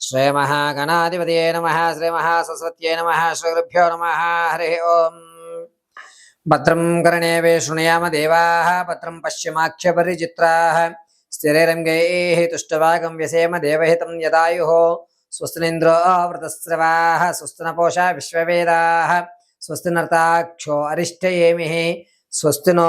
శ్రీ మహాగణాధిపతయే నమ శ్రీ మహాసరస్వత్యై నమ శ్రీగురుభ్యో నమ హరి ఓం భద్రం కర్ణే శృణుయామ దేవా భద్రం పశ్చిమాక్షపరిచిత్రా స్థిరైరంగై తుష్టవాగం వ్యసేమ దేవహితం యదాయు స్వస్తినింద్రో వృతస్రవా స్వస్తి నపోషా విశ్వవేదా స్వస్తి నర్తాక్షో అరిష్టయేమి స్వస్తి నో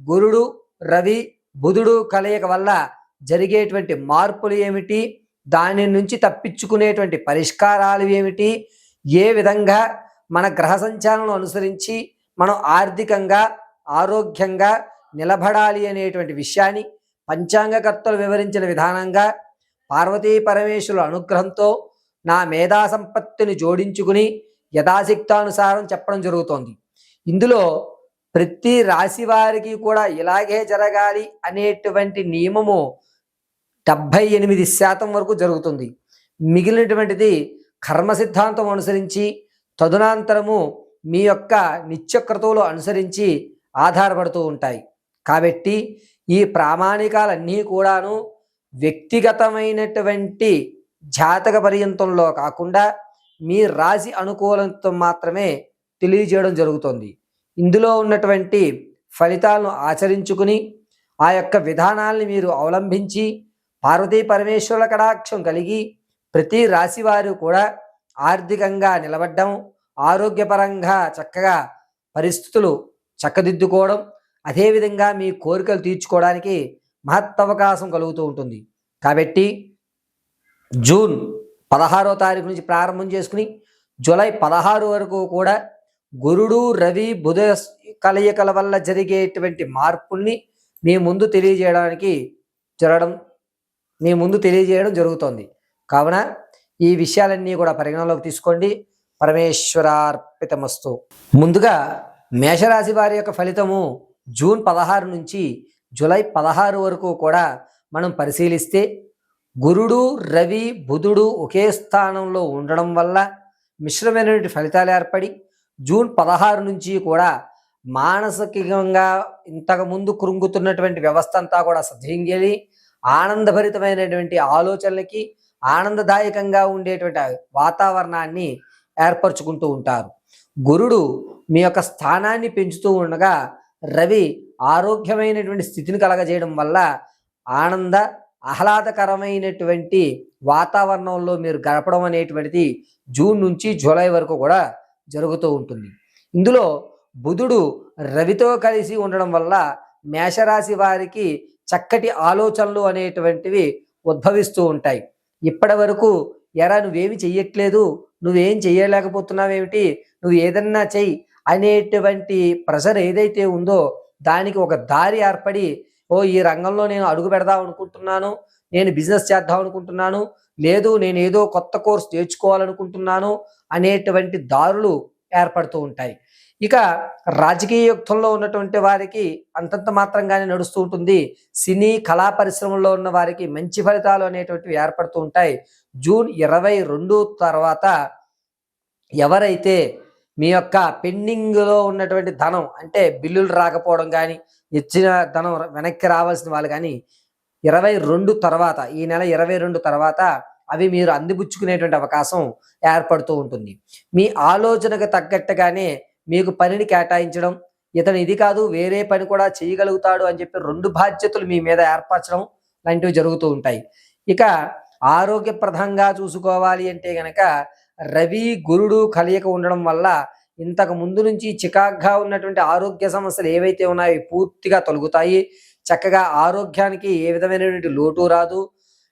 గురుడు రవి బుధుడు కలయిక వల్ల జరిగేటువంటి మార్పులు ఏమిటి? దాని నుంచి తప్పించుకునేటువంటి పరిష్కారాలు ఏమిటి? ఏ విధంగా మన గ్రహ సంచాలను అనుసరించి మనం ఆర్థికంగా ఆరోగ్యంగా నిలబడాలి అనేటువంటి విషయాన్ని పంచాంగకర్తలు వివరించిన విధానంగా పార్వతీ పరమేశ్వరుల అనుగ్రహంతో నా మేధా సంపత్తిని జోడించుకుని యథాశక్తానుసారం చెప్పడం జరుగుతోంది. ఇందులో ప్రతి రాశి వారికి కూడా ఇలాగే జరగాలి అనేటువంటి నియమము డెబ్భై ఎనిమిది శాతం వరకు జరుగుతుంది. మిగిలినటువంటిది కర్మ సిద్ధాంతం అనుసరించి తదునాంతరము మీ యొక్క నిత్యక్రతువులు అనుసరించి ఆధారపడుతూ ఉంటాయి. కాబట్టి ఈ ప్రామాణికాలన్నీ కూడాను వ్యక్తిగతమైనటువంటి జాతక పర్యంతంలో కాకుండా మీ రాశి అనుకూలంతో మాత్రమే తెలియజేయడం జరుగుతుంది. ఇందులో ఉన్నటువంటి ఫలితాలను ఆచరించుకుని ఆ యొక్క విధానాల్ని మీరు అవలంబించి పార్వతీ పరమేశ్వరుల కడాక్షం కలిగి ప్రతి రాశి వారు కూడా ఆర్థికంగా నిలబడ్డం ఆరోగ్యపరంగా చక్కగా పరిస్థితులు చక్కదిద్దుకోవడం అదేవిధంగా మీ కోరికలు తీర్చుకోవడానికి మహత్తవకాశం కలుగుతూ ఉంటుంది. కాబట్టి జూన్ పదహారో తారీఖు నుంచి ప్రారంభం చేసుకుని జూలై పదహారు వరకు కూడా గురుడు రవి బుధ కలయికల వల్ల జరిగేటువంటి మార్పుల్ని మీ ముందు తెలియజేయడానికి జరగడం మీ ముందు తెలియజేయడం జరుగుతోంది. కావున ఈ విషయాలన్నీ కూడా పరిగణలోకి తీసుకోండి. పరమేశ్వరార్పితమస్తు. ముందుగా మేషరాశి వారి యొక్క ఫలితము జూన్ పదహారు నుంచి జూలై పదహారు వరకు కూడా మనం పరిశీలిస్తే గురుడు రవి బుధుడు ఒకే స్థానంలో ఉండడం వల్ల మిశ్రమైనటువంటి ఫలితాలు ఏర్పడి జూన్ పదహారు నుంచి కూడా మానసికంగా ఇంతకుముందు కృంగుతున్నటువంటి వ్యవస్థ అంతా కూడా సద్వింగలి ఆనందభరితమైనటువంటి ఆలోచనలకి ఆనందదాయకంగా ఉండేటువంటి వాతావరణాన్ని ఏర్పరచుకుంటూ ఉంటారు. గురుడు మీ యొక్క స్థానాన్ని పెంచుతూ ఉండగా రవి ఆరోగ్యమైనటువంటి స్థితిని కలగజేయడం వల్ల ఆనంద ఆహ్లాదకరమైనటువంటి వాతావరణంలో మీరు గడపడం అనేటువంటిది జూన్ నుంచి జూలై వరకు కూడా జరుగుతూ ఉంటుంది. ఇందులో బుధుడు రవితో కలిసి ఉండడం వల్ల మేషరాశి వారికి చక్కటి ఆలోచనలు అనేటువంటివి ఉద్భవిస్తూ ఉంటాయి. ఇప్పటి వరకు ఎరా నువ్వేమి చెయ్యట్లేదు నువ్వేం చెయ్యలేకపోతున్నావేమిటి నువ్వు ఏదన్నా చెయ్యి అనేటువంటి ప్రెషర్ ఏదైతే ఉందో దానికి ఒక దారి ఏర్పడి ఓ ఈ రంగంలో నేను అడుగు పెడదాం అనుకుంటున్నాను నేను బిజినెస్ చేద్దాం అనుకుంటున్నాను లేదు నేను ఏదో కొత్త కోర్స్ నేర్చుకోవాలనుకుంటున్నాను అనేటువంటి దారులు ఏర్పడుతూ ఉంటాయి. ఇక రాజకీయ యుక్తంలో ఉన్నటువంటి వారికి అంతంత మాత్రంగానే నడుస్తూ ఉంటుంది. సినీ కళా పరిశ్రమలో ఉన్న వారికి మంచి ఫలితాలు అనేటువంటివి ఏర్పడుతూ ఉంటాయి. జూన్ ఇరవై రెండు తర్వాత ఎవరైతే మీ యొక్క పెండింగ్లో ఉన్నటువంటి ధనం అంటే బిల్లులు రాకపోవడం కానీ ఇచ్చిన ధనం వెనక్కి రావాల్సిన వాళ్ళు కానీ ఇరవై రెండు తర్వాత ఈ నెల ఇరవై రెండు తర్వాత అవి మీరు అందిపుచ్చుకునేటువంటి అవకాశం ఏర్పడుతూ ఉంటుంది. మీ ఆలోచనకు తగ్గట్టుగానే మీకు పనిని కేటాయించడం ఇతను ఇది కాదు వేరే పని కూడా చేయగలుగుతాడు అని చెప్పి రెండు బాధ్యతలు మీ మీద ఏర్పరచడం లాంటివి జరుగుతూ ఉంటాయి. ఇక ఆరోగ్యప్రదంగా చూసుకోవాలి అంటే గనక రవి గురుడు కలయిక ఉండడం వల్ల ఇంతకు ముందు నుంచి చికాగ్గా ఉన్నటువంటి ఆరోగ్య సమస్యలు ఏవైతే ఉన్నాయో పూర్తిగా తొలగుతాయి. చక్కగా ఆరోగ్యానికి ఏ విధమైనటువంటి లోటు రాదు.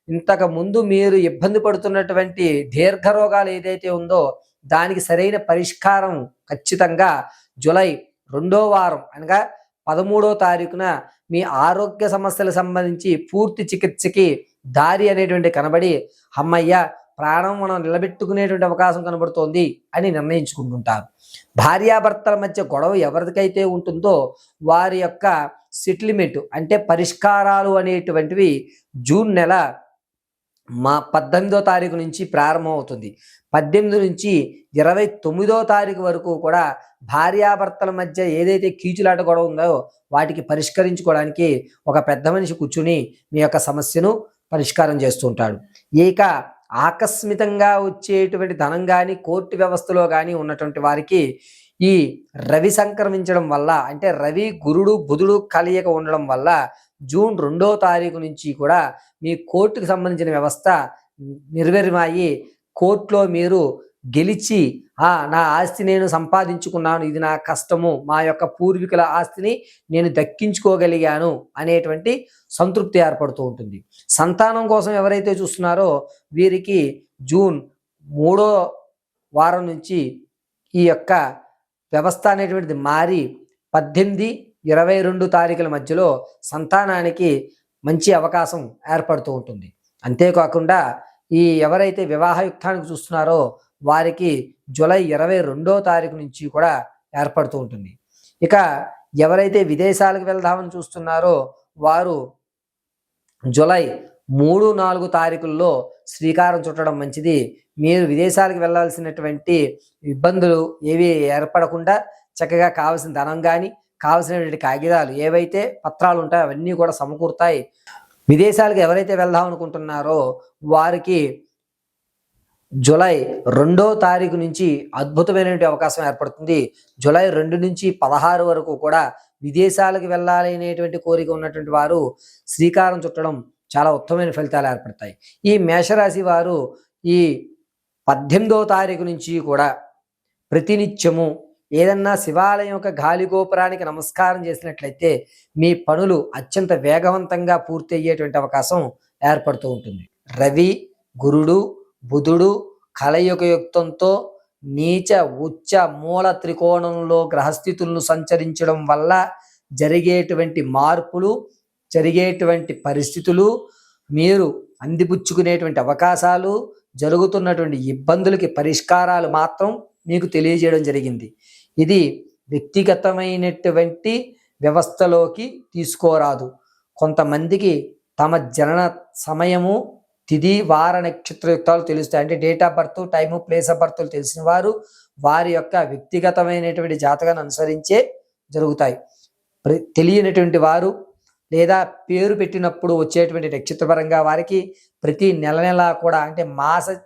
ఇంతకు ముందు మీరు ఇబ్బంది పడుతున్నటువంటి దీర్ఘ రోగాలు ఏదైతే ఉందో దానికి సరైన పరిష్కారం ఖచ్చితంగా జూలై రెండో వారం అనగా పదమూడో తారీఖున మీ ఆరోగ్య సమస్యలకు సంబంధించి పూర్తి చికిత్సకి దారి అనేటువంటి కనబడి అమ్మయ్య ప్రాణం మనం నిలబెట్టుకునేటువంటి అవకాశం కనబడుతోంది అని నిర్ణయించుకుంటుంటారు. భార్యాభర్తల మధ్య గొడవ ఎవరికైతే ఉంటుందో వారి యొక్క సెటిల్మెంట్ అంటే పరిష్కారాలు అనేటువంటివి జూన్ నెల మా పద్దెనిమిదో తారీఖు నుంచి ప్రారంభమవుతుంది. పద్దెనిమిది నుంచి ఇరవై తొమ్మిదో తారీఖు వరకు కూడా భార్యాభర్తల మధ్య ఏదైతే కీచులాట గొడవ ఉందో వాటికి పరిష్కరించుకోవడానికి ఒక పెద్ద మనిషి కూర్చుని మీ యొక్క సమస్యను పరిష్కారం చేస్తూ ఉంటాడు ఇక ఆకస్మితంగా వచ్చేటువంటి ధనం కానీ కోర్టు వ్యవస్థలో కానీ ఉన్నటువంటి వారికి ఈ రవి సంక్రమించడం వల్ల అంటే రవి గురుడు బుధుడు కలయిక ఉండడం వల్ల జూన్ రెండో తారీఖు నుంచి కూడా మీ కోర్టుకు సంబంధించిన వ్యవస్థ నిర్వీర్యమయ్యి కోర్టులో మీరు గెలిచి ఆ నా ఆస్తి నేను సంపాదించుకున్నాను ఇది నా కష్టము మా యొక్క పూర్వీకుల ఆస్తిని నేను దక్కించుకోగలిగాను అనేటువంటి సంతృప్తి ఏర్పడుతూ ఉంటుంది. సంతానం కోసం ఎవరైతే చూస్తున్నారో వీరికి జూన్ మూడో వారం నుంచి ఈ యొక్క వ్యవస్థ అనేటువంటిది మారి పద్దెనిమిది ఇరవై రెండు తారీఖుల మధ్యలో సంతానానికి మంచి అవకాశం ఏర్పడుతూ ఉంటుంది. అంతేకాకుండా ఈ ఎవరైతే వివాహయుక్తానికి చూస్తున్నారో వారికి జూలై ఇరవై రెండో తారీఖు నుంచి కూడా ఏర్పడుతూ ఉంటుంది. ఇక ఎవరైతే విదేశాలకు వెళ్దామని చూస్తున్నారో వారు జూలై మూడు నాలుగు తారీఖుల్లో శ్రీకారం చుట్టడం మంచిది. మీరు విదేశాలకు వెళ్ళాల్సినటువంటి ఇబ్బందులు ఏవి ఏర్పడకుండా చక్కగా కావలసిన ధనం కానీ కావలసినటువంటి కాగితాలు ఏవైతే పత్రాలు ఉంటాయో అవన్నీ కూడా సమకూరుతాయి. విదేశాలకు ఎవరైతే వెళ్దాం అనుకుంటున్నారో వారికి జూలై రెండో తారీఖు నుంచి అద్భుతమైనటువంటి అవకాశం ఏర్పడుతుంది. జూలై రెండు నుంచి పదహారు వరకు కూడా విదేశాలకు వెళ్ళాలి అనేటువంటి కోరిక ఉన్నటువంటి వారు శ్రీకారం చుట్టడం చాలా ఉత్తమమైన ఫలితాలు ఏర్పడతాయి. ఈ మేషరాశి వారు ఈ పద్దెనిమిదో తారీఖు నుంచి కూడా ప్రతినిత్యము ఏదన్నా శివాలయం యొక్క గాలి గోపురానికి నమస్కారం చేసినట్లయితే మీ పనులు అత్యంత వేగవంతంగా పూర్తి అయ్యేటువంటి అవకాశం ఏర్పడుతూ ఉంటుంది. రవి గురుడు బుధుడు కలయుగయుక్తంతో నీచ ఉచ్చ మూల త్రికోణంలో గ్రహస్థితులను సంచరించడం వల్ల జరిగేటువంటి మార్పులు జరిగేటువంటి పరిస్థితులు మీరు అందిపుచ్చుకునేటువంటి అవకాశాలు జరుగుతున్నటువంటి ఇబ్బందులకి పరిష్కారాలు మాత్రం మీకు తెలియజేయడం జరిగింది. ఇది వ్యక్తిగతమైనటువంటి వ్యవస్థలోకి తీసుకోరాదు. కొంతమందికి తమ జనన సమయము తిది వార నక్షత్రయుక్తాలు తెలుస్తాయి. అంటే date of birth time place of birth తెలిసిన వారు వారి యొక్క వ్యక్తిగతమైనటువంటి జాతకాన్ని అనుసరించే జరుగుతాయి. ప్ర- తెలియనటువంటి వారు లేదా పేరు పెట్టినప్పుడు వచ్చేటువంటి నక్షత్రపరంగా వారికి ప్రతి నెల నెల కూడా అంటే మాస